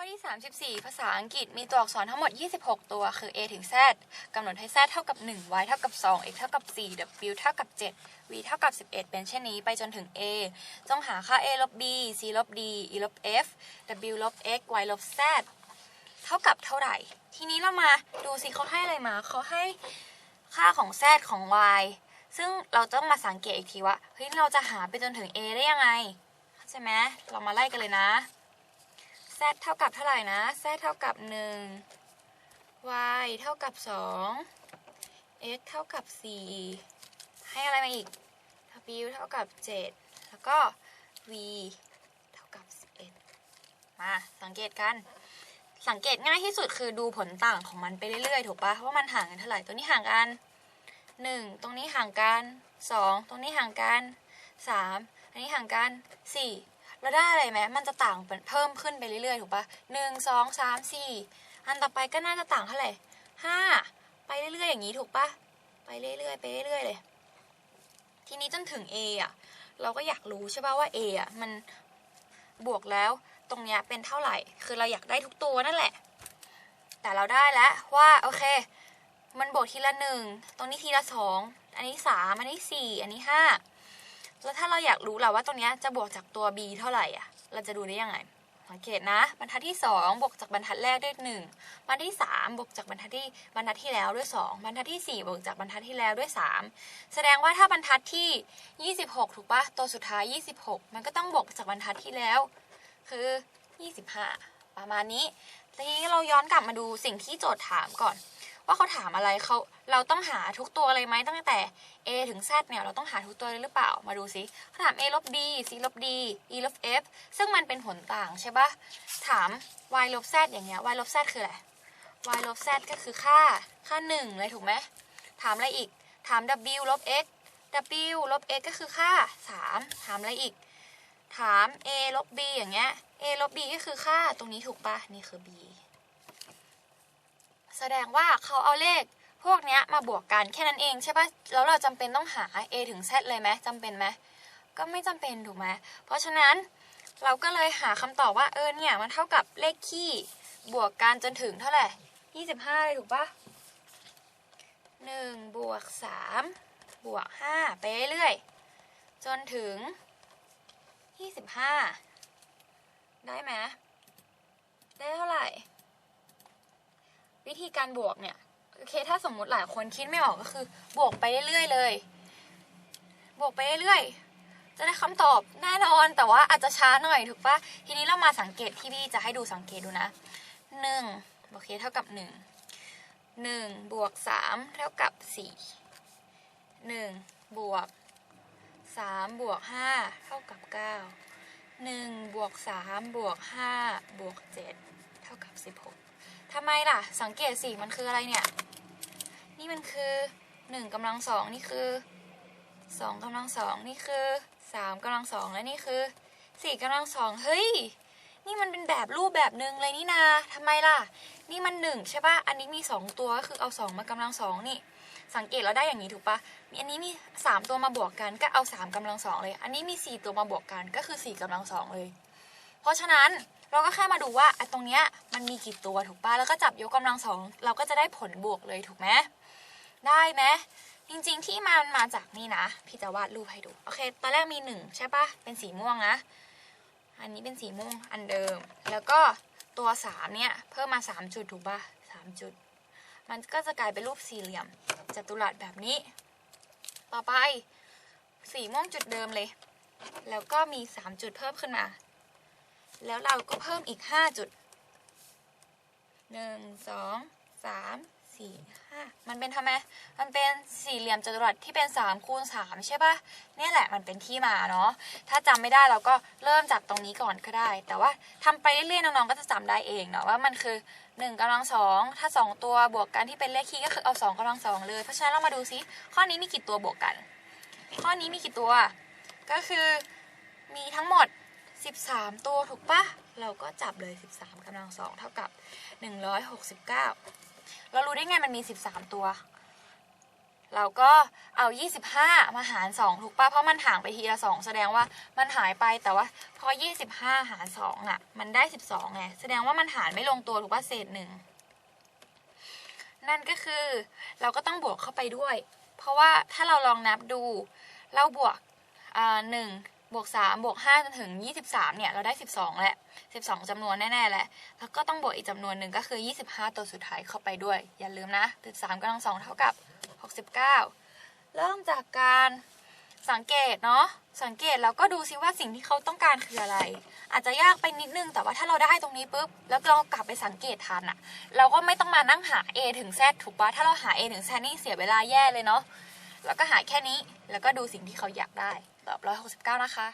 ข้อที่ 34 ภาษาอังกฤษมีตัวอักษรทั้งหมด 26 ตัว คือ a ถึง z กำหนดให้ z เท่ากับ 1 y เท่ากับ 2 x เท่ากับ 4 w เท่ากับ 7 v เท่ากับ 11 เป็นเช่นนี้ไปจนถึง a จงหาค่า a ลบ b c ลบ d e ลบ f w ลบ x y ลบ z เท่ากับเท่าไหร่ ทีนี้เรามาดูสิเขาให้อะไรมา เขาให้ค่าของ z ของ y ซึ่งเราต้องมาสังเกตอีกทีว่า เฮ้ย เราจะหาไปจนถึง a ได้ยังไงเข้าใจไหมเรามาไล่กันเลยนะ z เท่ากับเท่าไหร่นะ z เท่ากับ 1 y เท่ากับ 2 x เท่ากับ 4 ให้อะไรมาอีก w เท่ากับ 7 แล้วก็ v เท่ากับ 11 มาสังเกตกัน สังเกตง่ายที่สุดคือดูผลต่างของมันไปเรื่อยๆ ถูกปะว่ามันห่างกันเท่าไหร่ ตัวนี้ห่างกัน 1 ตรงนี้ห่างกัน 2 ตรงนี้ห่างกัน 3 อันนี้ห่างกัน 4 แล้วได้อะไรไหมมันจะต่างเป็นเพิ่มขึ้นไปเรื่อยๆ ถูกปะหนึ่งสองสามสี่อันต่อไปก็น่าจะต่างเท่าไหร่ห้าไปเรื่อยๆ อย่างนี้ถูกปะไปเรื่อยๆ ไปเรื่อยๆ เลย ทีนี้จนถึง A อะ เราก็อยากรู้ใช่ป่ะว่า A อะมันบวกแล้วตรงเนี้ยเป็นเท่าไหร่ คือเราอยากได้ทุกตัวนั่นแหละ แต่เราได้แล้วว่าโอเค มันบวกทีละหนึ่ง ตรงนี้ทีละสอง อันนี้สามอันนี้สี่ อันนี้ห้า แล้วถ้าเราอยากรู้แหละว่าตรงเนี้ยจะบวกจากตัว b เท่าไหร่อะ เราจะดูได้ยังไง สังเกตนะ บรรทัดที่ 2 บวกจากบรรทัดแรกด้วย1บรรทัดที่ 3 บวกจากบรรทัดที่บรรทัดที่แล้วด้วย 2 บรรทัดที่ 4 บวกจากบรรทัดที่แล้วด้วย 3 แสดงว่าถ้าบรรทัดที่ 26 ถูกปะตัวสุดท้าย 26 มันก็ต้องบวกจากบรรทัดที่แล้ว คือ 25 ประมาณนี้ทีนี้เราย้อนกลับมาดูสิ่งที่โจทย์ถามก่อน ว่าเขาถามอะไรเขาเราต้องหาทุกตัวเลยไหมตั้งแต่ a ถึง z เนี่ยเราต้องหาทุกตัวเลยหรือเปล่ามาดูสิเขาถาม a ลบ b c ลบ d e ลบ f ซึ่งมันเป็นผลต่างใช่ปะถาม y ลบ z อย่างเงี้ย y ลบ z คืออะไร y ลบ z ก็คือค่าค่า1เลยถูกไหมถามอะไรอีก ถาม w ลบ x w ลบ x ก็คือค่า 3 ถามอะไรอีก ถาม a ลบ b อย่างเงี้ย a ลบ b ก็คือค่าตรงนี้ถูกปะนี่คือ b แสดงว่าเขาเอาเลขพวกนี้มาบวกกันแค่นั้นเองใช่ปะแล้วเราจำเป็นต้องหา a ถึง z เลยไหมจำเป็นไหมก็ไม่จำเป็นถูกไหมเพราะฉะนั้นเราก็เลยหาคำตอบว่าเออเนี่ยมันเท่ากับเลขคี่บวกกันจนถึงเท่าไหร่ 25 เลยถูกปะ1บวก3บวก5ไปเรื่อยจนถึง 25 ได้ไหมได้เท่าไหร่ วิธีการบวกเนี่ยโอเคถ้าสมมุติหลายคนคิดไม่ออกก็คือ บวกไปเรื่อยๆเลย บวกไปเรื่อยๆจะได้คำตอบแน่นอนแต่ว่าอาจจะช้าหน่อยถูกปะทีนี้เรามาสังเกตที่พี่จะให้ดูสังเกตดูนะหนึ่งโอเคเท่ากับหนึ่งหนึ่งบวกสามเท่ากับสี่หนึ่งบวกสามบวกห้าเท่ากับเก้าหนึ่งบวกสามบวกห้าบวกเจ็ดเท่ากับสิบหก ทำไมล่ะ สังเกตสิมันคืออะไรเนี่ย นี่มันคือหนึ่งกำลังสองนี่คือสองกำลังสองนี่คือสามกำลังสองและนี่คือสี่กำลังสองเฮ้ย นี่มันเป็นแบบรูปแบบหนึ่งเลยนี่นาทำไมล่ะ นี่มันหนึ่งใช่ปะอันนี้มีสองตัวก็คือเอาสองมากำลังสองนี่สังเกตเราได้อย่างนี้ถูกปะมีอันนี้มีสามตัวมาบวกกันก็เอาสามกำลังสองเลย อันนี้มีสี่ตัวมาบวกกันก็คือสี่กำลังสองเลย เพราะฉะนั้น เราก็แค่มาดูว่าตรงเนี้ยมันมีกี่ตัวถูกปะแล้วก็จับยกกำลังสองเราก็จะได้ผลบวกเลยถูกไหมได้ไหมจริงๆที่มันมาจากนี่นะ พี่จะวาดรูปให้ดู โอเค ตอนแรกมีหนึ่งใช่ปะเป็นสีม่วงนะ อันนี้เป็นสีม่วงอันเดิม แล้วก็ตัวสามเนี่ย เพิ่มมาสามจุดถูกปะสามจุด มันก็จะกลายเป็นรูปสี่เหลี่ยมจัตุรัสแบบนี้ ต่อไปสีม่วงจุดเดิมเลย แล้วก็มีสามจุดเพิ่มขึ้นมา แล้วเราก็เพิ่มอีก 5 จุด 1 2 3 4 5 มันเป็นทำไม มันเป็นสี่เหลี่ยมจัตุรัสที่เป็น 3 คูณ 3 ใช่ปะเนี่ยแหละมันเป็นที่มาเนาะ ถ้าจำไม่ได้เราก็เริ่มจากตรงนี้ก่อนก็ได้ แต่ว่าทำไปเรื่อยๆน้องๆก็จะจำได้เองเนาะว่ามันคือ 1กำลังสองถ้า 2 ตัวบวกกันที่เป็นเลขคี่ก็คือเอา 2กำลังสองเลย เพราะฉะนั้นเรามาดูซิข้อนี้มีกี่ตัวบวกกัน ข้อนี้มีกี่ตัว ก็คือมีทั้งหมด 13 ตัวถูกปะเราก็จับเลย 13กำลังสองเท่ากับ 169 เรารู้ได้ไงมันมี 13 ตัว เราก็เอา 25 มาหาร 2 ถูกปะเพราะมันห่างไปทีละ 2 แสดงว่ามันหายไปแต่ว่าพอ 25 หาร 2อะ มันได้ 12ไงแสดงว่ามันหารไม่ลงตัวถูกปะเศษหนึ่งนั่นก็คือเราก็ต้องบวกเข้าไปด้วย เพราะว่าถ้าเราลองนับดู เราบวกหนึ่ง บวกสามบวกห้าจนถึงยี่สิบสามเนี่ย เราได้สิบสองแหละสิบสองจำนวนแน่ๆแหละ แล้วก็ต้องบวกอีกจำนวนหนึ่งก็คือยี่สิบห้าตัวสุดท้ายเข้าไปด้วย อย่าลืมนะสิบสามกำลังสองเท่ากับหกสิบเก้าเริ่มจากการสังเกตเนาะ สังเกตแล้วก็ดูซิว่าสิ่งที่เขาต้องการคืออะไร อาจจะยากไปนิดนึง แต่ว่าถ้าเราได้ตรงนี้ปุ๊บ แล้วเรากลับไปสังเกตทันอะเราก็ไม่ต้องมานั่งหา A ถึง Z ถูกปะถ้าเราหา A ถึง Z นี่เสียเวลาแย่เลยเนาะ แล้วก็หาแค่นี้ แล้วก็ดูสิ่งที่เขาอยากได้ตอบ169 นะคะ